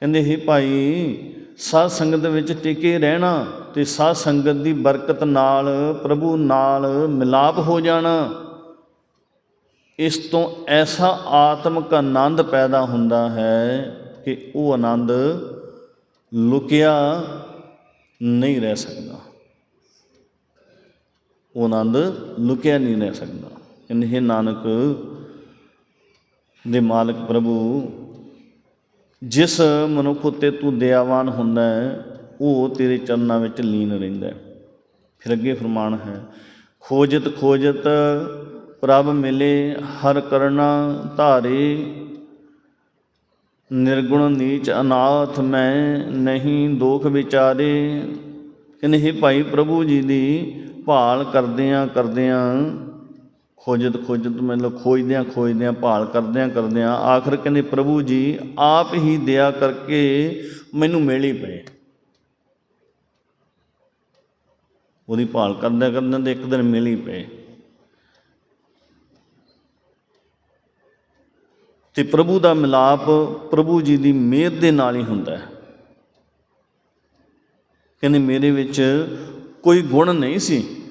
ਕਹਿੰਦੇ, ਹੀ ਭਾਈ, ਸਾਧ ਸੰਗਤ ਵਿੱਚ ਟਿਕੇ ਰਹਿਣਾ ਤੇ ਸਾਧ ਸੰਗਤ ਦੀ ਬਰਕਤ ਨਾਲ, ਪ੍ਰਭੂ ਨਾਲ ਮਿਲਾਪ ਹੋ ਜਾਣਾ। ਇਸ ਤੋਂ ਐਸਾ ਆਤਮਿਕ ਆਨੰਦ ਪੈਦਾ ਹੁੰਦਾ ਹੈ ਕਿ ਉਹ ਆਨੰਦ ਲੁਕਿਆ ਨਹੀਂ ਰਹਿ ਸਕਦਾ। ਉਹ ਆਨੰਦ ਲੁਕਿਆ ਨਹੀਂ ਰਹਿ ਸਕਦਾ। ਕਹਿੰਦੇ ਨਾਨਕ ਦੇ ਮਾਲਕ ਪ੍ਰਭੂ, ਜਿਸ ਮਨੁੱਖ ਉਤੇ ਤੂੰ ਦਇਆਵਾਨ ਹੁੰਦਾ ਹੈ, ਉਹ ਤੇਰੇ ਚਰਨਾਂ ਵਿੱਚ ਲੀਨ ਰਹਿੰਦਾ ਹੈ। ਫਿਰ ਅੱਗੇ ਫਰਮਾਨ ਹੈ, ਖੋਜਤ ਖੋਜਤ ਪ੍ਰਭ ਮਿਲੇ, ਹਰ ਕਰਨਾ ਧਾਰੇ, ਨਿਰਗੁਣ ਨੀਚ ਅਨਾਥ ਮੈਂ ਨਹੀਂ, ਦੋਖ ਵਿਚਾਰੇ। ਕਹਿੰਦੇ ਭਾਈ ਪ੍ਰਭੂ ਜੀ ਦੀ ਭਾਲ ਕਰਦਿਆਂ ਕਰਦਿਆਂ ਖੋਜਤ ਖੋਜਤ ਮਤਲਬ ਖੋਜਦਿਆਂ ਖੋਜਦਿਆਂ, ਭਾਲ ਕਰਦਿਆਂ ਕਰਦਿਆਂ ਆਖਰ ਕਹਿੰਦੇ, ਪ੍ਰਭੂ ਜੀ, ਆਪ ਹੀ ਦਇਆ ਕਰਕੇ ਮੈਨੂੰ ਮਿਲ ਹੀ ਪਏ। ਉਹਦੀ ਭਾਲ ਕਰਦਿਆਂ ਕਰਦਿਆਂ ਤੇ ਇੱਕ ਦਿਨ ਮਿਲ ਹੀ ਪਏ। ਤੇ ਪ੍ਰਭੂ ਦਾ ਮਿਲਾਪ ਪ੍ਰਭੂ ਜੀ ਦੀ ਮਿਹਰ ਦੇ ਨਾਲ ਹੀ ਹੁੰਦਾ ਹੈ। ਕਹਿੰਦੇ, ਮੇਰੇ ਵਿੱਚ ਕੋਈ ਗੁਣ ਨਹੀਂ ਸੀ।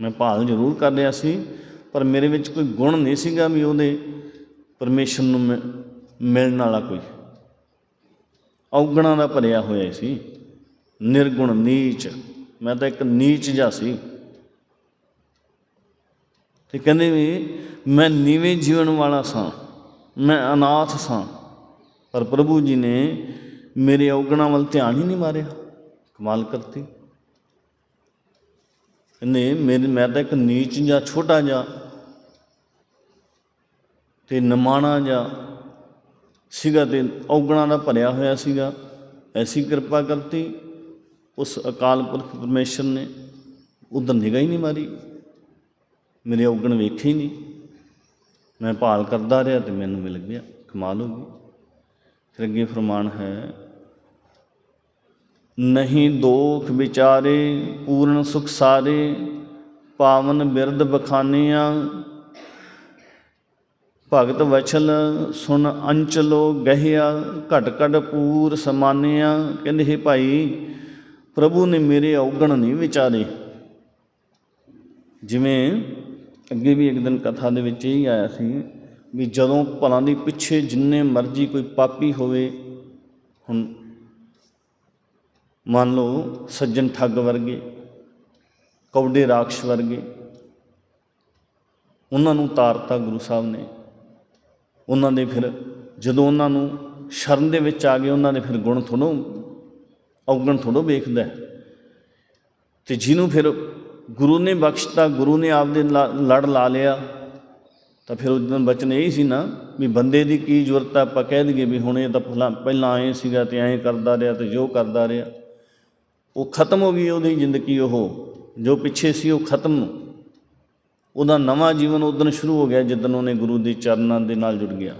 ਮੈਂ ਭਾਲ ਜ਼ਰੂਰ ਕਰ ਰਿਹਾ ਸੀ। ਪਰ ਮੇਰੇ ਵਿੱਚ ਕੋਈ ਗੁਣ ਨਹੀਂ ਸੀਗਾ ਵੀ ਉਹਦੇ ਪਰਮੇਸ਼ਰ ਨੂੰ ਮਿਲਣ ਵਾਲਾ ਕੋਈ। ਔਗਣਾ ਦਾ ਭਰਿਆ ਹੋਇਆ ਸੀ। ਨਿਰਗੁਣ, ਨੀਚ। ਮੈਂ ਤਾਂ ਇੱਕ ਨੀਚ ਜਿਹਾ ਸੀ। ਤੇ ਕਹਿੰਦੇ ਵੀ ਮੈਂ ਨੀਵੇਂ ਜੀਵਨ ਵਾਲਾ ਸਾਂ। ਮੈਂ ਅਨਾਥ ਸਾਂ। ਪਰ ਪ੍ਰਭੂ ਜੀ ਨੇ ਮੇਰੇ ਔਗਣਾ ਵੱਲ ਧਿਆਨ ਹੀ ਨਹੀਂ ਮਾਰਿਆ। ਕਮਾਲ ਕਰਤੀ। ਕਹਿੰਦੇ ਮੇਰੇ, ਮੈਂ ਤਾਂ ਇੱਕ ਨੀਚ ਜਾਂ ਛੋਟਾ ਜਿਹਾ ਤੇ ਨਮਾਣਾ ਜਿਹਾ ਸੀਗਾ ਤੇ ਔਗਣਾ ਦਾ ਭਰਿਆ ਹੋਇਆ ਸੀਗਾ। ਐਸੀ ਕਿਰਪਾ ਕਰਤੀ। ਉਸ ਅਕਾਲ ਪੁਰਖ ਪਰਮੇਸ਼ਰ ਨੇ ਉਧਰ ਨਿਗਾਹ ਹੀ ਨਹੀਂ ਮਾਰੀ। ਮੇਰੇ ਔਗਣ ਵੇਖੇ ਹੀ ਨਹੀਂ। ਮੈਂ ਭਾਲ ਕਰਦਾ ਰਿਹਾ ਤੇ ਮੈਨੂੰ ਮਿਲ ਗਿਆ। ਕਮਾਲ ਹੋ ਗਈ। ਫਿਰ ਅੱਗੇ ਫਰਮਾਨ ਹੈ, ਨਹੀਂ ਦੋਖ ਵਿਚਾਰੇ, ਪੂਰਨ ਸੁਖ ਸਾਰੇ, ਪਾਵਨ ਬਿਰਦ ਬਖਾਨਿਆਂ ਭਗਤ ਵਚਲ ਸੁਨ ਅੰਚਲੋ ਗਹਿਆ, ਘਟ ਘਟ ਪੂਰ ਸਮਾਨਿਆ। ਕਹਿੰਦੇ, ਹੈ ਭਾਈ, ਪ੍ਰਭੂ ਨੇ ਮੇਰੇ ਔਗਣ ਨਹੀਂ ਵਿਚਾਰੇ। ਜਿਵੇਂ ਅੱਗੇ ਵੀ ਇੱਕ ਦਿਨ ਕਥਾ ਦੇ ਵਿੱਚ ਇਹ ਆਇਆ ਸੀ ਵੀ ਜਦੋਂ ਭਲਾਂ ਦੇ ਪਿੱਛੇ ਜਿੰਨੇ ਮਰਜ਼ੀ ਕੋਈ ਪਾਪੀ ਹੋਵੇ, ਹੁਣ ਮੰਨ ਲਓ ਸੱਜਣ ਠੱਗ ਵਰਗੇ, ਕੌਡੇ ਰਾਖਸ਼ ਵਰਗੇ, ਉਹਨਾਂ ਨੂੰ ਤਾਰਤਾ ਗੁਰੂ ਸਾਹਿਬ ਨੇ। ਉਹਨਾਂ ਦੇ ਫਿਰ ਜਦੋਂ ਉਹਨਾਂ ਨੂੰ ਸ਼ਰਨ ਦੇ ਵਿੱਚ ਆ ਗਏ, ਉਹਨਾਂ ਦੇ ਫਿਰ ਗੁਣ ਥੋੜੋ ਔਗਣ ਥੋੜੋ ਵੇਖਦਾ ਹੈ। ਤੇ ਜਿਹਨੂੰ ਫਿਰ ਗੁਰੂ ਨੇ ਬਖਸ਼ਤਾ, ਗੁਰੂ ਨੇ ਆਪਦੇ ਲਾ- ਲੜ ਲਾ ਲਿਆ, ਤਾਂ ਫਿਰ ਉਸ ਦਿਨ ਬਚਨ ਇਹ ਸੀ ਨਾ ਵੀ ਬੰਦੇ ਦੀ ਕੀ ਜ਼ਰੂਰਤ ਆ ਆਪਾਂ ਕਹਿ ਦਈਏ ਵੀ ਹੁਣ ਇਹ ਤਾਂ ਪਹਿਲਾਂ ਪਹਿਲਾਂ ਐਂ ਸੀਗਾ ਤੇ ਐਂ ਕਰਦਾ ਰਿਹਾ ਤੇ ਜੋ ਕਰਦਾ ਰਿਹਾ ਉਹ ਖਤਮ ਹੋ ਗਈ ਉਹਦੀ ਜ਼ਿੰਦਗੀ ਉਹ, ਜੋ ਪਿੱਛੇ ਸੀ ਉਹ ਖਤਮ ਉਹਦਾ ਨਵਾਂ ਜੀਵਨ ਉਦੋਂ ਸ਼ੁਰੂ ਹੋ ਗਿਆ ਜਦੋਂ ਉਹਨੇ ਗੁਰੂ ਦੇ ਚਰਨਾਂ ਦੇ ਨਾਲ ਜੁੜ ਗਿਆ।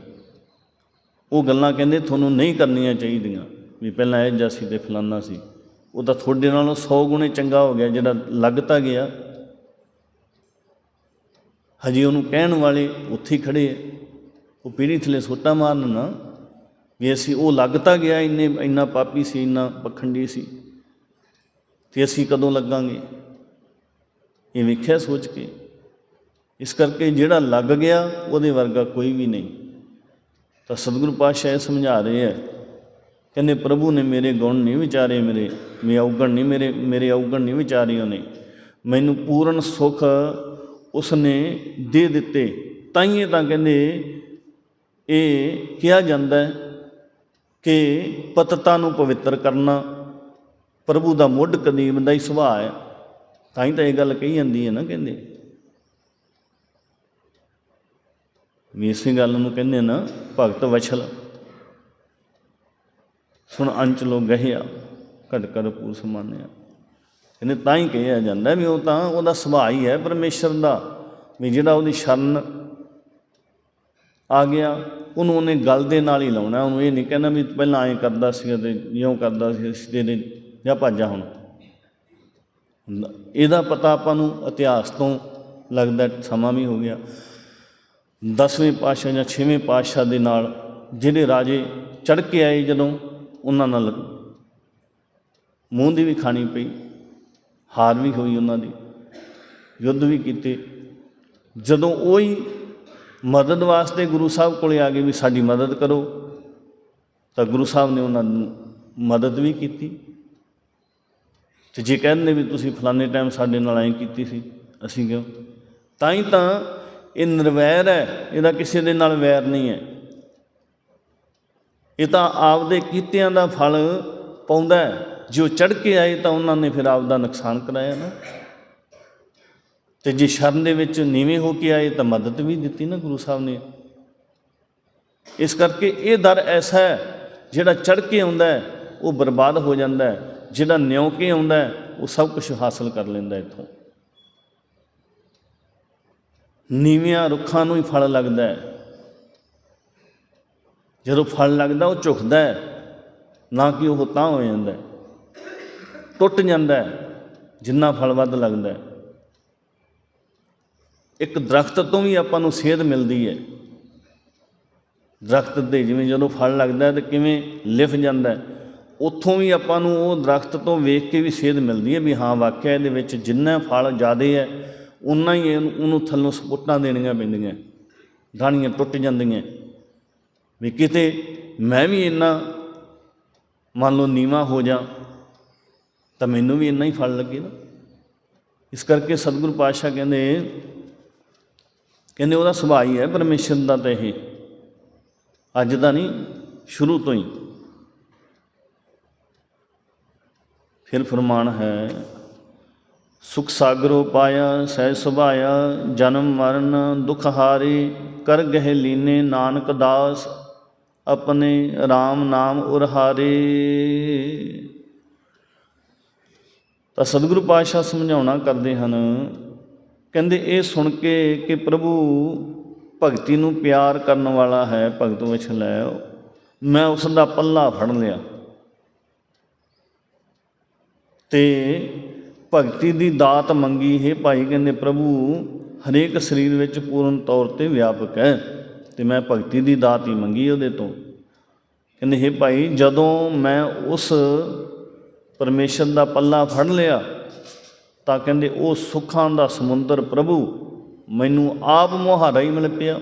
ਉਹ ਗੱਲਾਂ ਕਹਿੰਦੇ, ਤੁਹਾਨੂੰ ਨਹੀਂ ਕਰਨੀਆਂ ਚਾਹੀਦੀਆਂ। ਵੀ ਪਹਿਲਾਂ ਇਹ ਜਿਹਾ ਸੀ ਤੇ ਫਲਾਨਾ ਸੀ। ਉਹ ਤਾਂ ਤੁਹਾਡੇ ਨਾਲੋਂ 100 ਗੁਣੇ ਚੰਗਾ ਹੋ ਗਿਆ ਜਿਹੜਾ ਲੱਗਤਾ ਗਿਆ। ਹਜੇ ਉਹਨੂੰ ਕਹਿਣ ਵਾਲੇ ਉੱਥੇ ਹੀ ਖੜੇ ਐ ਉਹ ਪੀੜੀ ਥਲੇ ਸੋਟਾ ਮਾਰਨ ਨਾ, ਵੀ ਅਸੀਂ ਉਹ ਲੱਗਤਾ ਗਿਆ, ਇੰਨੇ, ਇੰਨਾ ਪਾਪੀ ਸੀ, ਇੰਨਾ ਪਖੰਡੀ ਸੀ। ਤੇ ਅਸੀਂ ਕਦੋਂ ਲੱਗਾਂਗੇ? ਇਹ ਵੇਖਿਆ ਸੋਚ ਕੇ। ਇਸ ਕਰਕੇ ਜਿਹੜਾ ਲੱਗ ਗਿਆ, ਉਹਦੇ ਵਰਗਾ ਕੋਈ ਵੀ ਨਹੀਂ। ਤਾਂ ਸਤਿਗੁਰੂ ਪਾਤਸ਼ਾਹ ਇਹ ਸਮਝਾ ਰਹੇ ਆ। ਕਹਿੰਦੇ, ਪ੍ਰਭੂ ਨੇ ਮੇਰੇ ਗੁਣ ਨਹੀਂ ਵਿਚਾਰੇ, ਮੇਰੇ ਮੇ ਔਗਣ ਨਹੀਂ, ਮੇਰੇ ਮੇਰੇ ਔਗਣ ਨਹੀਂ ਵਿਚਾਰੇ ਉਹਨੇ। ਮੈਨੂੰ ਪੂਰਨ ਸੁਖ ਉਸਨੇ ਦੇ ਦਿੱਤੇ। ਤਾਈਏ ਤਾਂ ਕਹਿੰਦੇ, ਇਹ ਕਿਹਾ ਜਾਂਦਾ ਕਿ ਪਤਤਾ ਨੂੰ ਪਵਿੱਤਰ ਕਰਨਾ ਪ੍ਰਭੂ ਦਾ ਮੁੱਢ ਕਦੀਮ ਦਾ ਹੀ ਸੁਭਾਅ ਹੈ। ਤਾਂ ਹੀ ਤਾਂ ਇਹ ਗੱਲ ਕਹੀ ਜਾਂਦੀ ਹੈ ਨਾ, ਕਹਿੰਦੇ। ਵੀ ਇਸੇ ਗੱਲ ਨੂੰ ਕਹਿੰਦੇ ਨਾ, ਭਗਤ ਵਛਲ। ਸੁਣ ਅੰਚ ਅੰਚਲੋ ਗਹਿਆ, ਘਟ ਕਰ ਪੂਰ ਸਮਾਨਿਆ ਇਹਨੇ ਤਾਂ ਹੀ ਕਿਹਾ ਜਾਂਦਾ ਵੀ ਉਹ ਤਾਂ ਉਹਦਾ ਸੁਭਾਅ ਹੀ ਹੈ ਪਰਮੇਸ਼ਰ ਦਾ, ਵੀ ਜਿਹੜਾ ਉਹਦੀ ਸ਼ਰਨ ਆ ਗਿਆ, ਉਹਨੂੰ ਉਹਨੇ ਗੱਲ ਦੇ ਨਾਲ ਹੀ ਲਾਉਣਾ। ਉਹਨੂੰ ਇਹ ਨਹੀਂ ਕਹਿਣਾ ਵੀ ਪਹਿਲਾਂ ਐਂ ਕਰਦਾ ਸੀ ਤੇ ਜਿਉਂ ਕਰਦਾ ਸੀ ਸਿੱਧੇ ਨੇ ਜਾਂ ਭਾਜਾ ਹੁਣ। ਇਹਦਾ ਪਤਾ ਆਪਾਂ ਨੂੰ ਇਤਿਹਾਸ ਤੋਂ ਲੱਗਦਾ ਸਮਾਂ ਵੀ ਹੋ ਗਿਆ। ਦਸਵੇਂ ਪਾਤਸ਼ਾਹ ਜਾਂ ਛੇਵੇਂ ਪਾਤਸ਼ਾਹ ਦੇ ਨਾਲ ਜਿਹੜੇ ਰਾਜੇ ਚੜ ਕੇ ਆਏ ਜਦੋਂ ਉਹਨਾਂ ਨਾਲ ਮੂੰਹ ਦੀ ਵੀ ਖਾਣੀ ਪਈ, ਹਾਰ ਵੀ ਹੋਈ ਉਹਨਾਂ ਦੀ, ਯੁੱਧ ਵੀ ਕੀਤੇ। ਜਦੋਂ ਉਹ ਹੀ ਮਦਦ ਵਾਸਤੇ ਗੁਰੂ ਸਾਹਿਬ ਕੋਲੇ ਆ ਗਏ ਵੀ ਸਾਡੀ ਮਦਦ ਕਰੋ, ਤਾਂ ਗੁਰੂ ਸਾਹਿਬ ਨੇ ਉਹਨਾਂ ਨੂੰ ਮਦਦ ਵੀ ਕੀਤੀ। ਤੇ ਜੇ ਕਹਿੰਦੇ ਵੀ ਤੁਸੀਂ ਫਲਾਣੇ ਟਾਈਮ ਸਾਡੇ ਨਾਲ ਐਂ ਕੀਤੀ ਸੀ, ਅਸੀਂ ਕਿਉਂ? ਤਾਂ ਹੀ ਤਾਂ ਇਹ ਨਿਰਵੈਰ ਹੈ, ਇਹਦਾ ਕਿਸੇ ਦੇ ਨਾਲ ਵੈਰ ਨਹੀਂ ਹੈ। ਇਹ ਤਾਂ ਆਪਦੇ ਕੀਤਿਆਂ ਦਾ ਫਲ ਪਾਉਂਦਾ ਹੈ। ਜੋ ਚੜ ਕੇ ਆਏ ਤਾਂ ਉਹਨਾਂ ਨੇ ਫਿਰ ਆਪਦਾ ਨੁਕਸਾਨ ਕਰਾਇਆ ਨਾ। ਤੇ ਜੇ ਸ਼ਰਨ ਦੇ ਵਿੱਚ ਨੀਵੇਂ ਹੋ ਕੇ ਆਏ ਤਾਂ ਮਦਦ ਵੀ ਦਿੱਤੀ ਨਾ ਗੁਰੂ ਸਾਹਿਬ ਨੇ। ਇਸ ਕਰਕੇ ਇਹ ਦਰ ਐਸਾ ਹੈ, ਜਿਹੜਾ ਚੜ ਕੇ ਆਉਂਦਾ ਉਹ ਬਰਬਾਦ ਹੋ ਜਾਂਦਾ ਜਿਹੜਾ ਨਿਉ ਕੇ ਆਉਂਦਾ ਉਹ ਸਭ ਕੁਝ ਹਾਸਲ ਕਰ ਲੈਂਦਾ ਇੱਥੋਂ। ਨੀਵਿਆਂ ਰੁੱਖਾਂ ਨੂੰ ਹੀ ਫਲ ਲੱਗਦਾ ਹੈ। ਜਦੋਂ ਫਲ ਲੱਗਦਾ, ਉਹ ਝੁਕਦਾ ਹੈ। ਨਾ ਕਿ ਉਹ ਤਾਂ ਹੋ ਜਾਂਦਾ ਟੁੱਟ ਜਾਂਦਾ ਜਿੰਨਾ ਫਲ ਵੱਧ ਲੱਗਦਾ ਇੱਕ ਦਰਖਤ ਤੋਂ ਵੀ ਆਪਾਂ ਨੂੰ ਸੇਧ ਮਿਲਦੀ ਹੈ। ਦਰਖਤ ਦੇ ਜਿਵੇਂ ਜਦੋਂ ਫਲ ਲੱਗਦਾ ਹੈ, ਤੇ ਕਿਵੇਂ ਲਿਫ ਜਾਂਦਾ ਉੱਥੋਂ ਵੀ ਆਪਾਂ ਨੂੰ ਉਹ ਦਰਖਤ ਤੋਂ ਵੇਖ ਕੇ ਵੀ ਸੇਧ ਮਿਲਦੀ ਹੈ ਵੀ ਹਾਂ, ਵਾਕਿਆ ਇਹਦੇ ਵਿੱਚ ਜਿੰਨਾ ਫਲ ਜ਼ਿਆਦਾ ਹੈ ਉਨਾ ਹੀ ਇਹਨੂੰ- ਉਹਨੂੰ ਥੱਲੋਂ ਸਪੋਟਾਂ ਦੇਣੀਆਂ ਪੈਂਦੀਆਂ ਡਾਣੀਆਂ ਟੁੱਟ ਜਾਂਦੀਆਂ। ਵੀ ਕਿਤੇ ਮੈਂ ਵੀ ਇੰਨਾ, ਮੰਨ ਲਓ ਨੀਵਾ ਹੋ ਜਾ, ਤਾਂ ਮੈਨੂੰ ਵੀ ਇੰਨਾ ਹੀ ਫਲ ਲੱਗੇ ਨਾ। ਇਸ ਕਰਕੇ ਸਤਿਗੁਰੂ ਪਾਤਸ਼ਾਹ ਕਹਿੰਦੇ ਕਹਿੰਦੇ ਉਹਦਾ ਸੁਭਾਅ ਹੀ ਹੈ ਪਰਮੇਸ਼ਰ ਦਾ ਤਾਂ ਇਹ। ਅੱਜ ਦਾ ਨਹੀਂ, ਸ਼ੁਰੂ ਤੋਂ ਹੀ। ਫਿਰ ਫਰਮਾਨ ਹੈ ਸੁਖ ਸਾਗਰੋ ਪਾਇਆ, ਸਹਿ ਸੁਭਾਇਆ, ਜਨਮ ਮਰਨ, ਦੁਖ ਹਾਰੇ, ਕਰ ਗਹਿ ਲੀਨੇ ਨਾਨਕ ਦਾਸ, ਆਪਣੇ RAM ਨਾਮ ਉਰਹਾਰੇ ਤਾਂ ਸਤਿਗੁਰੂ ਪਾਤਸ਼ਾਹ ਸਮਝਾਉਣਾ ਕਰਦੇ ਹਨ, ਕਹਿੰਦੇ ਇਹ ਸੁਣ ਕੇ ਕਿ ਪ੍ਰਭੂ ਭਗਤੀ ਨੂੰ ਪਿਆਰ ਕਰਨ ਵਾਲਾ ਹੈ, ਭਗਤ ਵਿੱਚ ਲੈ ਮੈਂ ਉਸ ਦਾ ਪੱਲਾ ਫੜ ਲਿਆ। ਤੇ ਭਗਤੀ ਦੀ ਦਾਤ ਮੰਗੀ, ਹੈ ਭਾਈ ਕਹਿੰਦੇ, ਪ੍ਰਭੂ, ਹਰੇਕ ਸਰੀਰ ਵਿੱਚ ਪੂਰਨ ਤੌਰ ਤੇ ਵਿਆਪਕ ਹੈ ਤੇ ਮੈਂ ਭਗਤੀ ਦੀ ਦਾਤ ਹੀ ਮੰਗੀ ਉਹਦੇ ਤੋਂ। ਕਹਿੰਦੇ, ਹੈ ਭਾਈ, ਜਦੋਂ ਮੈਂ ਉਸ ਪਰਮੇਸ਼ਰ ਦਾ ਪੱਲਾ ਫੜ ਲਿਆ, ਤਾਂ ਕਹਿੰਦੇ, ਉਹ ਸੁੱਖਾਂ ਦਾ ਸਮੁੰਦਰ, ਪ੍ਰਭੂ, ਮੈਨੂੰ ਆਪ ਮੁਹਾਰਾ ਹੀ ਮਿਲ ਪਿਆ।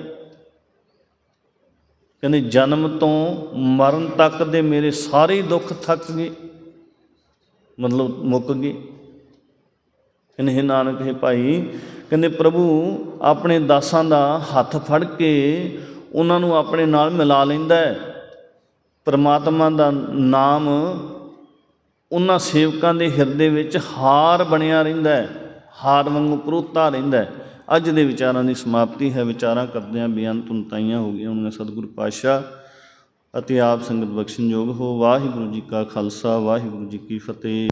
ਕਹਿੰਦੇ, ਜਨਮ ਤੋਂ ਮਰਨ ਤੱਕ ਦੇ ਮੇਰੇ ਸਾਰੇ ਦੁੱਖ ਥੱਕ ਗਏ, ਮਤਲਬ ਮੁੱਕ ਗਏ। ਕਹਿੰਦੇ, ਹੈ ਨਾਨਕ, ਹੈ ਭਾਈ, ਕਹਿੰਦੇ, ਪ੍ਰਭੂ, ਆਪਣੇ ਦਾਸਾਂ ਦਾ ਹੱਥ ਫੜ ਕੇ ਉਹਨਾਂ ਨੂੰ ਆਪਣੇ ਨਾਲ ਮਿਲਾ ਲੈਂਦਾ ਹੈ। ਪਰਮਾਤਮਾ ਦਾ ਨਾਮ ਉਹਨਾਂ ਸੇਵਕਾਂ ਦੇ ਹਿਰਦੇ ਵਿੱਚ ਹਾਰ ਬਣਿਆ ਰਹਿੰਦਾ ਹੈ, ਹਾਰ ਵਾਂਗੂ ਪਰੋਤਾ ਰਹਿੰਦਾ ਹੈ। ਅੱਜ ਦੇ ਵਿਚਾਰਾਂ ਦੀ ਸਮਾਪਤੀ ਹੈ। ਵਿਚਾਰਾਂ ਕਰਦਿਆਂ ਬੇਅੰਤ ਉਨਤਾਈਆਂ ਹੋ ਗਈਆਂ ਉਹਨਾਂ ਸਤਿਗੁਰੂ ਪਾਤਸ਼ਾਹ, ਅਤੇ ਆਪ ਸੰਗਤ ਬਖਸ਼ਣਯੋਗ ਹੋ। ਵਾਹਿਗੁਰੂ ਜੀ ਕਾ ਖਾਲਸਾ, ਵਾਹਿਗੁਰੂ ਜੀ ਕੀ ਫਤਿਹ।